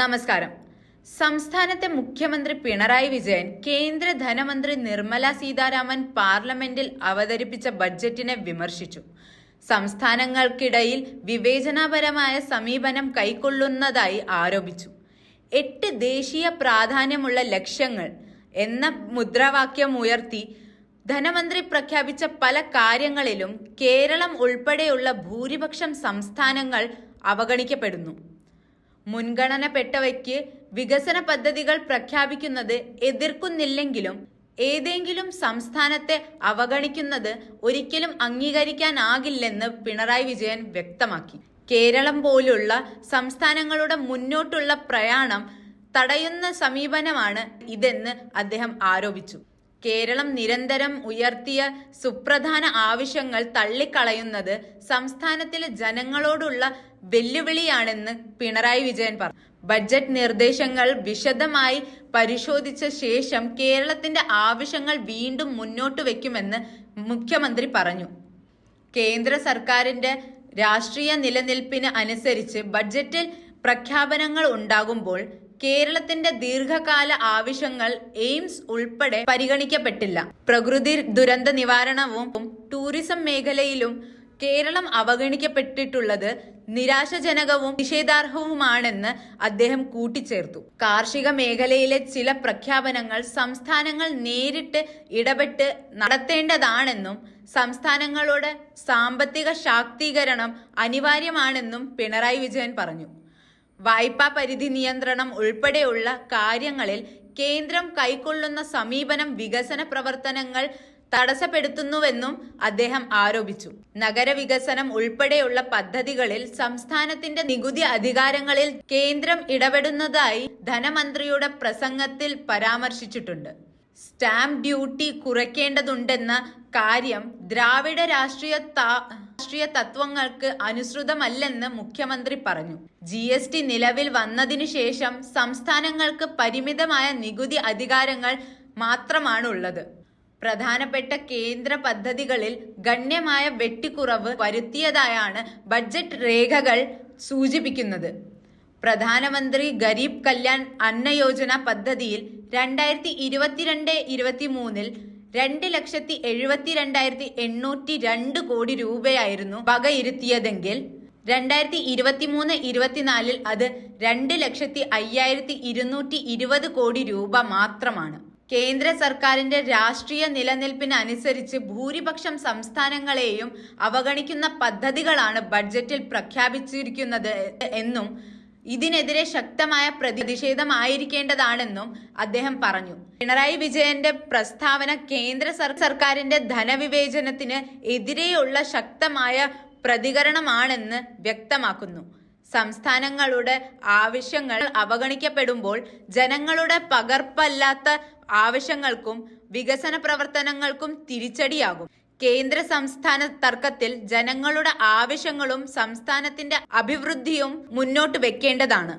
നമസ്കാരം. സംസ്ഥാനത്തെ മുഖ്യമന്ത്രി പിണറായി വിജയൻ കേന്ദ്ര ധനമന്ത്രി നിർമ്മല സീതാരാമൻ പാർലമെന്റിൽ അവതരിപ്പിച്ച ബഡ്ജറ്റിനെ വിമർശിച്ചു. സംസ്ഥാനങ്ങൾക്കിടയിൽ വിവേചനപരമായ സമീപനം കൈക്കൊള്ളുന്നതായി ആരോപിച്ചു. എട്ട് ദേശീയ പ്രാധാന്യമുള്ള ലക്ഷ്യങ്ങൾ എന്ന മുദ്രാവാക്യം ഉയർത്തി ധനമന്ത്രി പ്രഖ്യാപിച്ച പല കാര്യങ്ങളിലും കേരളം ഉൾപ്പെടെയുള്ള ഭൂരിപക്ഷം സംസ്ഥാനങ്ങൾ അവഗണിക്കപ്പെടുന്നു. മുൻഗണനപ്പെട്ടവയ്ക്ക് വികസന പദ്ധതികൾ പ്രഖ്യാപിക്കുന്നത് എതിർക്കുന്നില്ലെങ്കിലും ഏതെങ്കിലും സംസ്ഥാനത്തെ അവഗണിക്കുന്നത് ഒരിക്കലും അംഗീകരിക്കാനാകില്ലെന്ന് പിണറായി വിജയൻ വ്യക്തമാക്കി. കേരളം പോലുള്ള സംസ്ഥാനങ്ങളുടെ മുന്നോട്ടുള്ള പ്രയാണം തടയുന്ന സമീപനമാണ് ഇതെന്ന് അദ്ദേഹം ആരോപിച്ചു. കേരളം നിരന്തരം ഉയർത്തിയ സുപ്രധാന ആവശ്യങ്ങൾ തള്ളിക്കളയുന്നത് സംസ്ഥാനത്തിലെ ജനങ്ങളോടുള്ള വെല്ലുവിളിയാണെന്ന് പിണറായി വിജയൻ പറഞ്ഞു. ബഡ്ജറ്റ് നിർദ്ദേശങ്ങൾ വിശദമായി പരിശോധിച്ച ശേഷം കേരളത്തിന്റെ ആവശ്യങ്ങൾ വീണ്ടും മുന്നോട്ട് വയ്ക്കുമെന്ന് മുഖ്യമന്ത്രി പറഞ്ഞു. കേന്ദ്ര സർക്കാരിന്റെ രാഷ്ട്രീയ നിലനിൽപ്പിന് അനുസരിച്ച് ബഡ്ജറ്റിൽ പ്രഖ്യാപനങ്ങൾ ഉണ്ടാകുമ്പോൾ കേരളത്തിന്റെ ദീർഘകാല ആവശ്യങ്ങൾ എയിംസ് ഉൾപ്പെടെ പരിഗണിക്കപ്പെട്ടില്ല. പ്രകൃതി ദുരന്ത നിവാരണവും ടൂറിസം മേഖലയിലും കേരളം അവഗണിക്കപ്പെട്ടിട്ടുള്ളത് നിരാശജനകവും നിഷേധാർഹവുമാണെന്ന് അദ്ദേഹം കൂട്ടിച്ചേർത്തു. കാർഷിക മേഖലയിലെ ചില പ്രഖ്യാപനങ്ങൾ സംസ്ഥാനങ്ങൾ നേരിട്ട് ഇടപെട്ട് നടത്തേണ്ടതാണെന്നും സംസ്ഥാനങ്ങളുടെ സാമ്പത്തിക ശാക്തീകരണം അനിവാര്യമാണെന്നും പിണറായി വിജയൻ പറഞ്ഞു. വായ്പാ പരിധി നിയന്ത്രണം ഉൾപ്പെടെയുള്ള കാര്യങ്ങളിൽ കേന്ദ്രം കൈക്കൊള്ളുന്ന സമീപനം വികസന പ്രവർത്തനങ്ങൾ തടസ്സപ്പെടുത്തുന്നുവെന്നും അദ്ദേഹം ആരോപിച്ചു. നഗരവികസനം ഉൾപ്പെടെയുള്ള പദ്ധതികളിൽ സംസ്ഥാനത്തിന്റെ നികുതി അധികാരങ്ങളിൽ കേന്ദ്രം ഇടപെടുന്നതായി ധനമന്ത്രിയുടെ പ്രസംഗത്തിൽ പരാമർശിച്ചിട്ടുണ്ട്. സ്റ്റാമ്പ് ഡ്യൂട്ടി കുറയ്ക്കേണ്ടതുണ്ടെന്ന കാര്യം ദ്രാവിഡ രാഷ്ട്രീയ രാഷ്ട്രീയ തത്വങ്ങൾക്ക് അനുസൃതമല്ലെന്ന് മുഖ്യമന്ത്രി പറഞ്ഞു. ജി എസ് ടി നിലവിൽ വന്നതിനു ശേഷം സംസ്ഥാനങ്ങൾക്ക് പരിമിതമായ നികുതി അധികാരങ്ങൾ മാത്രമാണുള്ളത്. പ്രധാനപ്പെട്ട കേന്ദ്ര പദ്ധതികളിൽ ഗണ്യമായ വെട്ടിക്കുറവ് വരുത്തിയതായാണ് ബഡ്ജറ്റ് രേഖകൾ സൂചിപ്പിക്കുന്നത്. പ്രധാനമന്ത്രി ഗരീബ് കല്യാൺ അന്ന യോജന പദ്ധതിയിൽ രണ്ടായിരത്തി ഇരുപത്തിരണ്ട് ഇരുപത്തി മൂന്നിൽ രണ്ട് ലക്ഷത്തി എഴുപത്തി രണ്ടായിരത്തി എണ്ണൂറ്റി രണ്ട് കോടി രൂപയായിരുന്നു വകയിരുത്തിയതെങ്കിൽ രണ്ടായിരത്തി ഇരുപത്തിമൂന്ന് ഇരുപത്തിനാലിൽ അത് രണ്ട് ലക്ഷത്തി അയ്യായിരത്തി ഇരുന്നൂറ്റി ഇരുപത് കോടി രൂപ മാത്രമാണ്. കേന്ദ്ര സർക്കാരിന്റെ രാഷ്ട്രീയ നിലനിൽപ്പിനനുസരിച്ച് ഭൂരിപക്ഷം സംസ്ഥാനങ്ങളെയും അവഗണിക്കുന്ന പദ്ധതികളാണ് ബഡ്ജറ്റിൽ പ്രഖ്യാപിച്ചിരിക്കുന്നത് എന്നും ഇതിനെതിരെ ശക്തമായ പ്രതിഷേധമായിരിക്കേണ്ടതാണെന്നും അദ്ദേഹം പറഞ്ഞു. പിണറായി വിജയന്റെ പ്രസ്താവന കേന്ദ്ര സർ- സർക്കാരിന്റെ ധനവിവേചനത്തിന് എതിരെയുള്ള ശക്തമായ പ്രതികരണമാണെന്ന് വ്യക്തമാക്കുന്നു. സംസ്ഥാനങ്ങളുടെ ആവശ്യങ്ങൾ അവഗണിക്കപ്പെടുമ്പോൾ ജനങ്ങളുടെ പകർപ്പല്ലാത്ത ആവശ്യങ്ങൾക്കും വികസന പ്രവർത്തനങ്ങൾക്കും തിരിച്ചടിയാകും. കേന്ദ്ര സംസ്ഥാന തർക്കത്തിൽ ജനങ്ങളുടെ ആവശ്യങ്ങളും സംസ്ഥാനത്തിന്റെ അഭിവൃദ്ധിയും മുന്നോട്ട് വെക്കേണ്ടതാണ്.